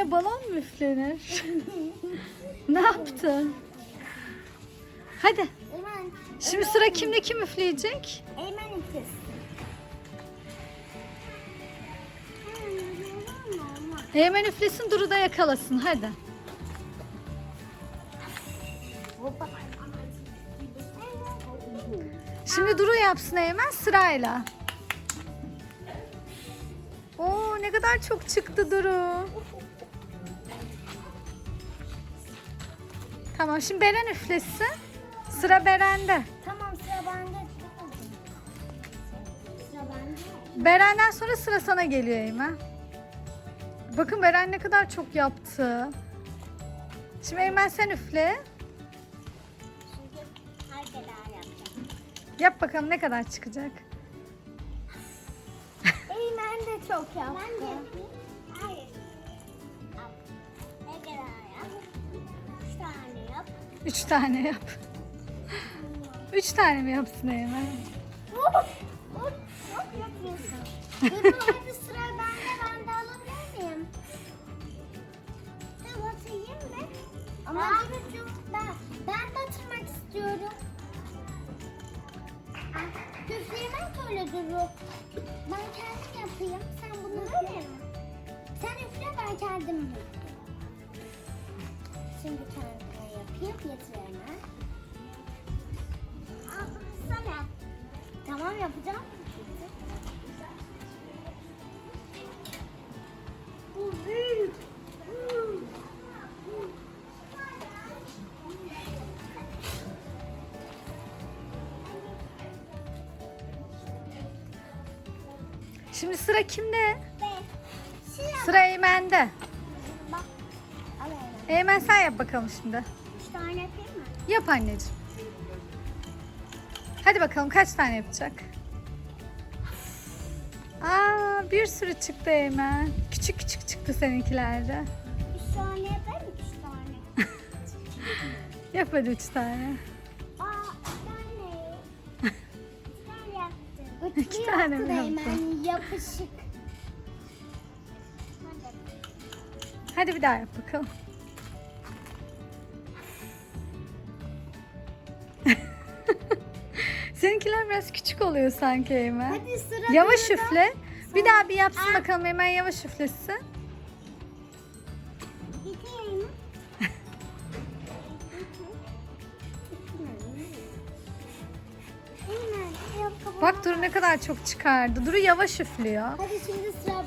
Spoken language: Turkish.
Böyle balon mu üflenir? ne yaptın? Hadi. Eymen. Şimdi sıra kimde kim üfleyecek? Eymen ikiz. Eymen üflesin Duru da yakalasın hadi. Şimdi Duru yapsın Eymen sırayla. Oo ne kadar çok çıktı Duru. Tamam şimdi Beren üflesin. Sıra Beren'de. Tamam sıra bende. Sıra bende. Beren'den sonra sıra sana geliyor Eymen. Bakın Beren ne kadar çok yaptı. Şimdi Eymen sen üfle. Yap bakalım ne kadar çıkacak. Eymen de çok yaptı. Ben de. Hayır. Yap. Harikalar yap. Üç tane. Üç tane yap. Üç tane mi yapsın Eymen? Hop. Hop. Hop yapıyorsun. Dur hadi sıra bende. Ben de alabilir miyim? Dur batayım mı? Ama Duru'cum ben, ben batırmak istiyorum. Ah, Üfleyemem ki öyle Duru. Ben kendim yapayım. Sen bunu üfle. Sen üfle ben kendim yapayım. Şimdi kendime Getir hemen. Al sana. Tamam yapacağım. Bu büyük. Şimdi sıra kimde? Ve sıra. Eymen'de. Eymen sen yap bakalım şimdi. Üç tane yapayım mı? Yap anneciğim. Hadi bakalım kaç tane yapacak? Aa bir sürü çıktı Eymen. Küçük küçük çıktı seninkilerde. Üç tane yapayım mı? Üç tane. Yap hadi üç tane. Aa, tane. Yaptım. İki Üçlü tane mi yaptı yaptın? Hemen yapışık. Hadi bir daha yap bakalım. Seninkiler biraz küçük oluyor sanki Eymen. Hadi sıra Yavaş Duru'da. üfle. Bir daha bir yapsın bakalım Eymen yavaş üflesin. Bak Duru ne kadar çok çıkardı. Duru yavaş üflüyor. Hadi şimdi sıra